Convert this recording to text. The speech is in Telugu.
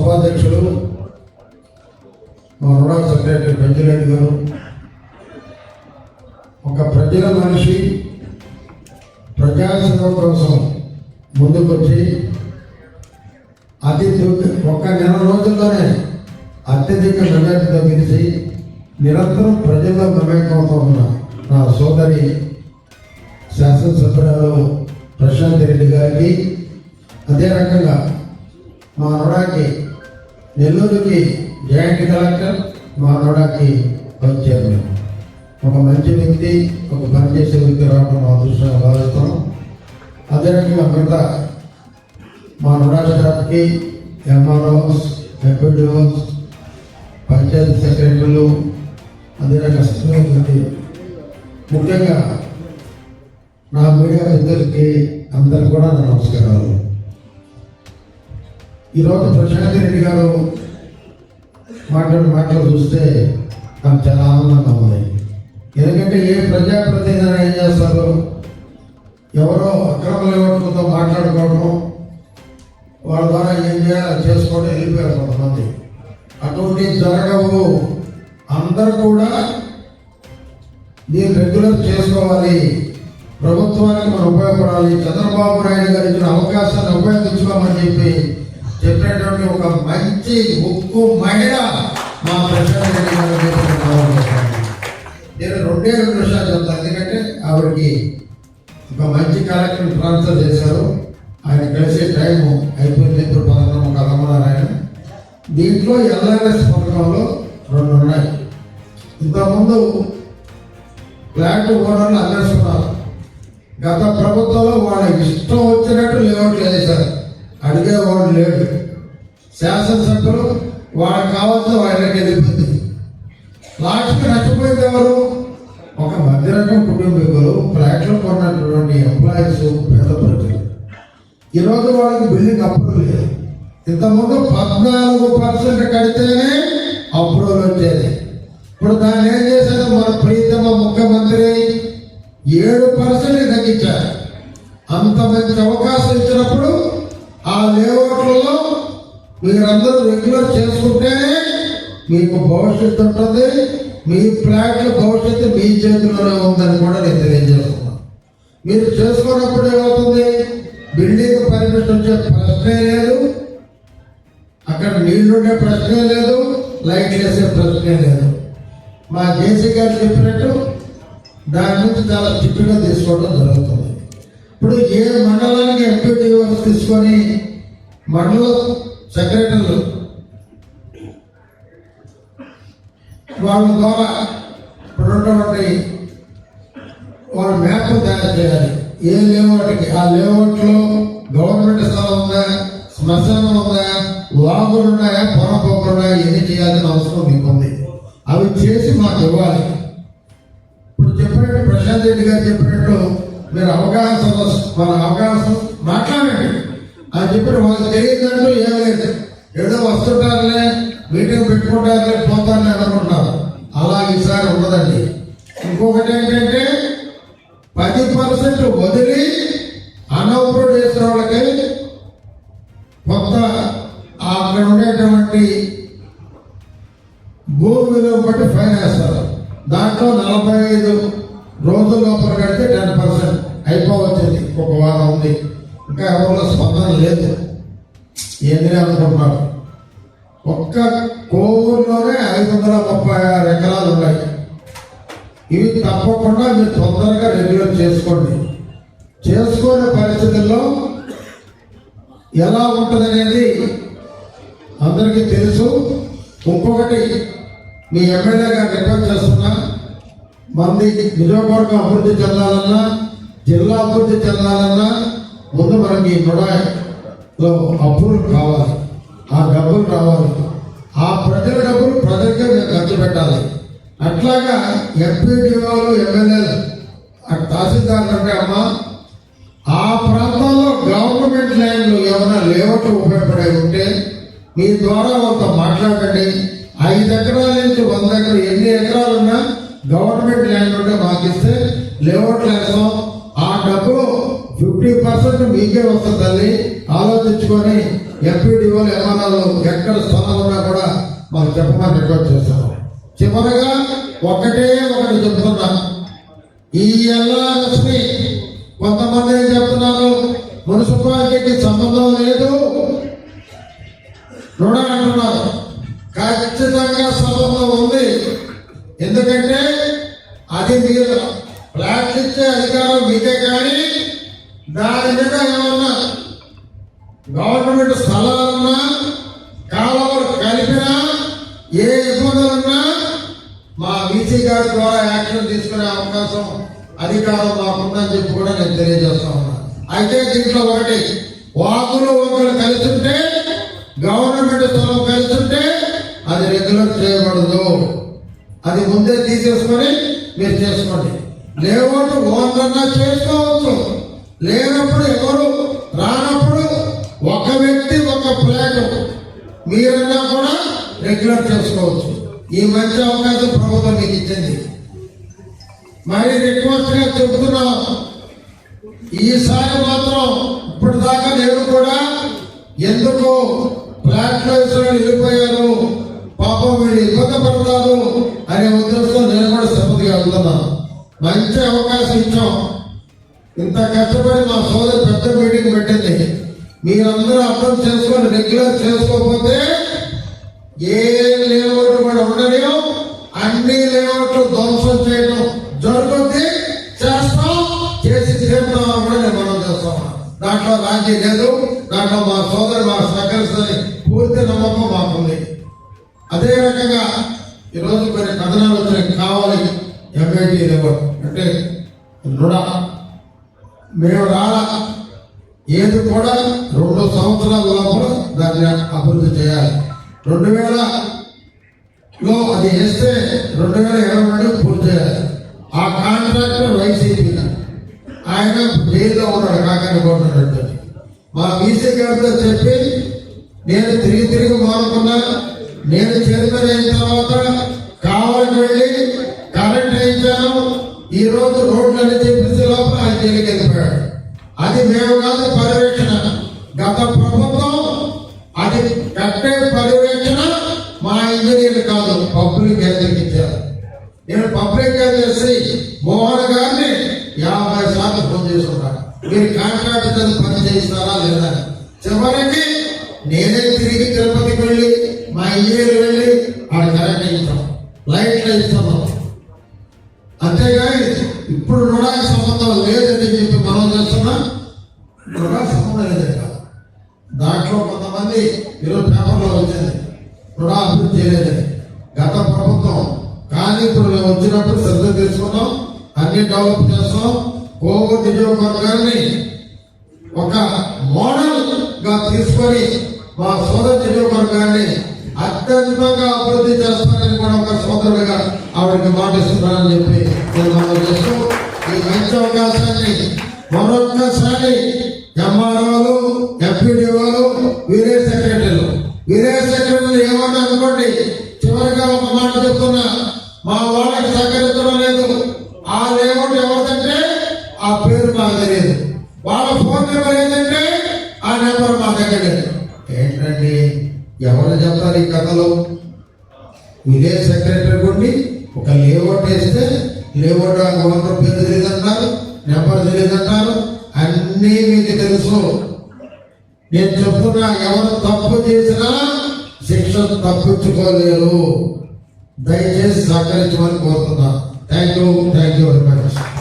సభాధ్యక్షులు మా రుణాల సెక్రటరీ పెంచిరెడ్డి గారు ఒక ప్రజల మనిషి ప్రజాసేవ కోసం ముందుకొచ్చి అతి ఒక్క నెల రోజుల్లోనే అత్యధిక మెజార్టీతో గెలిచి నిరంతరం ప్రజల్లో మమేకమవుతూ ఉన్న నా సోదరి శాసనసభ్యురాలు ప్రశాంత్ రెడ్డి గారికి అదే రకంగా మా నోడాకి నెల్లూరుకి జాయింట్ కలెక్టర్ మా నోడాకి వచ్చారు ఒక మంచి వ్యక్తి ఒక పనిచేసే వ్యక్తి రావడం మా అదృష్టంగా భావిస్తాం అదే రకంగా మిగతా మా నోడా స్టాఫ్కి ఎంఆర్ఓస్ ఎంపీడీఓస్ పంచాయతీ సెక్రటరీలు అదే రకంగా ముఖ్యంగా నా మీడియా ఇద్దరికి అందరికి కూడా నా నమస్కారాలు. ఈరోజు ప్రశాంత్ రెడ్డి గారు మాట్లాడిన మాటలు చూస్తే నాకు చాలా ఆనందంగా ఉంది. ఎందుకంటే ఏ ప్రజాప్రతినిధి ఏం చేస్తారు? ఎవరో అక్రమ లేవట్లతో మాట్లాడుకోవడం వాళ్ళ ద్వారా ఏం చేయాలో చేసుకోవడం వెళ్ళిపోయారు కొంతమంది. అటువంటి జరగవు. అందరూ కూడా దీన్ని రెగ్యులర్ చేసుకోవాలి. ప్రభుత్వానికి మనం ఉపయోగపడాలి. చంద్రబాబు నాయుడు గారు ఇచ్చిన అవకాశాన్ని ఉపయోగించుకోమని చెప్పి ఉన్నటువంటి ఒక మంచి ఉక్కు మహిళ మా ప్రశాంత్ రెడ్డి గారు నేను రెండే రెండు విషయాలు చెప్తాను. ఎందుకంటే ఆవిడకి ఒక మంచి కార్యక్రమం ట్రాన్స్ఫర్ చేశారు. ఆయన కలిసే టైం అయిపోయింది. ఇప్పుడు పదకొండు కదమ్మన్నారు ఆయన దీంట్లో ఎల్ఆర్ఎస్ పథకంలో రెండు ఉన్నాయి. ఇంతకుముందు ఫ్లాట్ ఓనర్లు శాసనసభ్యులు వాళ్ళకి కావాల్సిన వాళ్ళకి వెళ్ళిపోతుంది లాస్ట్కి నష్టపోయింది ఎవరు? ఒక మధ్యరకం కుటుంబీకులు ఫ్లాట్లు కొన్నటువంటి ఎంప్లాయీస్ పేద ప్రజలు. ఈరోజు వాళ్ళకి బిల్డింగ్ అప్రూవల్ లేదు. ఇంతకుముందు పద్నాలుగు పర్సెంట్ కడితేనే అప్రూవల్ వచ్చేది. ఇప్పుడు దాన్ని ఏం చేశారు? మన ప్రీతమ ముఖ్యమంత్రి ఏడు పర్సెంట్ తగ్గించారు. అంత మంచి అవకాశం ఇచ్చినప్పుడు ఆ లేఅవుట్లలో మీరందరూ రెగ్యులర్ చేసుకుంటేనే మీకు భవిష్యత్తు ఉంటుంది మీ ప్లాట్ల భవిష్యత్తు మీ చేతిలోనే ఉందని కూడా నేను తెలియజేస్తున్నాను. మీరు చేసుకున్నప్పుడు ఏమవుతుంది? బిల్డింగ్ పర్మిషన్ వచ్చే ప్రశ్నే లేదు అక్కడ నీళ్ళుండే ప్రశ్నే లేదు లైట్ వేసే ప్రశ్నే లేదు. మా జేసీ గారు చెప్పినట్టు దాని నుంచి చాలా చిట్టుగా తీసుకోవడం జరుగుతుంది. ఇప్పుడు ఏ మండలానికి ఎంపీడీఓ తీసుకొని మండలం సెక్రటరీలు. వాళ్ళ ద్వారా ఇప్పుడు ఉన్నటువంటి వాళ్ళ మ్యాప్ తయారు చేయాలి. ఏ లేఅవుట్కి? ఆ లేఅవుట్లో గవర్నమెంట్ స్థలం ఉందా? శ్మశానం ఉందా? వాగులు ఉన్నాయా? పొరపోకలు ఉన్నాయా? ఏది చేయాల్సిన అవసరం మీకు ఉంది అవి చేసి మాకు ఇవ్వాలి. ఇప్పుడు చెప్పినట్టు ప్రశాంత్ రెడ్డి గారు చెప్పినట్టు మీరు అవగాహన మన అవగాహన చెప్పిన వాళ్ళకి తెలియదు ఏం లేదు ఏదో వస్తుంటారులే మీటింగ్ పెట్టుకుంటారులే పోతారులే అనుకుంటున్నారు అలా ఈసారి ఉండదండి. ఇంకొకటి ఏంటంటే పది పర్సెంట్ వదిలి అనవసరం చేసిన వాళ్ళకి కొత్త అక్కడ ఉండేటువంటి భూమి విలువ బట్టి ఫైన్ వేస్తారు. దాంట్లో నలభై ఐదు రోజుల లోపల కడితే టెన్ పర్సెంట్ అయిపోవచ్చింది ఒక వారం ఉంది. ఇంకా ఎవరిలో స్పందన లేదు. ఏంటనే అనుకుంటున్నారు? ఒక్క కోవూరులోనే ఐదు వందల ముప్పై ఆరు ఎకరాలు ఉన్నాయి ఇవి తప్పకుండా మీరు తొందరగా రెగ్యులర్ చేసుకోండి. చేసుకునే పరిస్థితుల్లో ఎలా ఉంటుందనేది అందరికీ తెలుసు. ఇంకొకటి మీ ఎమ్మెల్యే గారు రిక్వెస్ట్ చేస్తున్నా మంది నియోజకవర్గం అభివృద్ధి చెందాలన్నా జిల్లా అభివృద్ధి చెందాలన్నా ముందు మనకి నుడాలో అప్పులు కావాలి. ఆ డబ్బులు రావాలి. ఆ ప్రజల డబ్బులు ప్రజలకే ఖర్చు పెట్టాలి. అట్లాగా ఎంపీడీఓలు ఎమ్మెల్యేలు తహసీల్దార్లు అంటే అమ్మ ఆ ప్రాంతాల్లో గవర్నమెంట్ ల్యాండ్లు ఏమైనా లేవట్లు ఉపయోగపడే ఉంటే మీ ద్వారా వాళ్ళతో మాట్లాడండి. ఐదు ఎకరాల నుంచి వంద ఎకరాలు ఎన్ని ఎకరాలు ఉన్నా గవర్నమెంట్ ల్యాండ్ ఉంటే మాకు ఇస్తే లేఅవుట్ వేస్తాం ఆ డబ్బులు ఫిఫ్టీ పర్సెంట్ మీకే వస్తుందని ఆలోచించుకొని ఎంపీడీఓలు ఎంఆర్ఓలు ఎక్కడ స్థలం ఉన్నా కూడా మాకు చెప్పమని రిక్వెస్ట్ చేస్తున్నాం చివరగా ఒకటే ఒకటి చెప్తున్నా. ఈ ఎల్ఆర్ఎస్ని కొంతమంది ఏం చెప్తున్నారు? మున్సిపాలిటీకి సంబంధం లేదు. రుణం అంటున్నారు ఖచ్చితంగా సంబంధం ఉంది. ఎందుకంటే అది మీరు ఫ్లాట్ అధికారం మీకే కానీ దాని మీద ఏమన్నా గవర్నమెంట్ స్థలాలున్నా కాలువలు కలిపినా ఏ ఇబ్బందులున్నా మా వీసీ గారి ద్వారా యాక్షన్ తీసుకునే అవకాశం అధికారం మాకుందని చెప్పి కూడా నేను తెలియజేస్తా ఉన్నా. అయితే దీంట్లో ఒకటి వాకులు ఒకరు కలిసి ఉంటే గవర్నమెంట్ స్థలం కలిసి ఉంటే అది రెగ్యులర్ చేయబడదు. అది ముందే తీసేసుకొని మీరు చేసుకోండి. లేవంటూ ఓన్లన్నా చేసుకోవచ్చు. లేనప్పుడు ఎవరు? రానప్పుడు ఒక వ్యక్తి ఒక ఫ్లాట్ మీరన్నా కూడా రెగ్యులర్ చేసుకోవచ్చు. ఈ మంచి అవకాశం ప్రభుత్వం మీకు ఇచ్చింది. మరి రిక్వెస్ట్గా చెబుతున్నాం ఈసారి మాత్రం ఇప్పుడు దాకా నేను కూడా ఎందుకు ఫ్లాట్ వెళ్ళిపోయారు పాపం వీళ్ళు ఇబ్బంది పడతారు అనే ఉద్దేశంతో నేను కూడా శ్రద్ధగా వెళ్తున్నాను. మంచి అవకాశం ఇచ్చాం. ఇంత కష్టపడి మా సోదరు పెద్ద మీటింగ్ పెట్టింది. మీరందరూ అర్థం చేసుకొని రెగ్యులర్ చేసుకోకపోతే ఏ లేఅవుట్ కూడా ఉండలేవు అన్ని లేఅవుట్లు ధ్వంసం చేయడం జరుగుతుంది చేస్తాం చేసి చేస్తాం కూడా మనం చేస్తాం. దాంట్లో రాజీ లేదు దాంట్లో మా సోదరు మా సహకరిస్తుంది పూర్తి నమ్మకం మాకుంది. అదే రకంగా ఈరోజు కొన్ని కథనాలు వచ్చినాయి. కావాలి ఎంఐటీ లేఅవుట్ అంటే రుణ మేము రాలా. ఏది కూడా రెండు సంవత్సరాల లోపల దాన్ని అభివృద్ధి చేయాలి. రెండు వేలలో అది వేస్తే రెండు వేల ఇరవై రెండు పూర్తి చేయాలి. ఆ కాంట్రాక్టర్ వైసీపీ ఆయన జైల్లో ఉన్నాడు కాకాని గవర్నమెంట్ మా బీసీ గారితో చెప్పి నేను తిరిగి తిరిగి మారుకున్నా నేను చైర్మన్ అయిన తర్వాత కావాలని వెళ్ళి ఈ రోజు రోడ్లని చెప్పేసి లోపల ఆయన జైలుకి వెళ్ళిపోయాడు. అది మేము కాదు పర్యవేక్షణ. గత ప్రభుత్వం అది కట్టే పర్యవేక్షణ మా ఇంజనీర్లు కాదు పబ్లిక్ హెల్త్కి ఇచ్చారు. నేను పబ్లిక్ చేసి మోహన్ గారిని యాభై సార్లు ఫోన్ చేసుకున్నాను మీరు కాంట్రాక్ట్ కింద పని చేస్తారా లేదా? చివరికి నేనే తిరిగి తిరుపతికి వెళ్ళి మా ఇంజనీర్ వెళ్ళి ఆడ కరెంట్ ఇస్తాం లైట్లు ఇస్తాము పేపర్లో వచ్చింది రుణా అభివృద్ధి చేయలేదని గత ప్రభుత్వం కానీ ఇప్పుడు మేము వచ్చినప్పుడు శ్రద్ధ తీసుకున్నాం అన్ని డెవలప్ చేస్తాం కోవూరు నియోజకవర్గాన్ని ఒక మోడల్గా తీసుకొని మా సోదర నియోజకవర్గాన్ని అత్యధికంగా అభివృద్ధి చేస్తానని కూడా ఒక సోదరుడిగా ఆవిడకి మాటిస్తున్నానని చెప్పి నేను చేస్తూ ఈ మంచి అవకాశాన్ని మరొక్కసారి ఎంఆర్ఓలు ఎంపీడీఓలు విలేజ్ సెక్రటరీలు సెక్రటరీ సెక్రటరీలు అనుకోండి చివరిగా ఒక మాట చెప్తున్నా మా వాళ్ళకి సహకరించడం లేదు. ఆ లేఅవుట్ ఎవరిదంటే ఆ పేరు మాకు తెలియదు వాళ్ళ ఫోన్ నెంబర్ ఏంటంటే ఆ నెంబర్ మా దగ్గర ఏంటండి? ఎవరు చెప్తారు ఈ కథలో? విలేజ్ సెక్రటరీ ఉండి ఒక లేఅవుట్ వేస్తే లేఅవుట్ ఓనర్ పేరు తెలియదంటారు నెంబర్ తెలియదు అంటారు అన్నీ మీకు తెలుసు. నేను చెప్తున్నా ఎవరు తప్పు చేసినా శిక్ష తప్పించుకోలేరు. దయచేసి సహకరించమని కోరుతున్నా. Thank you thank you very much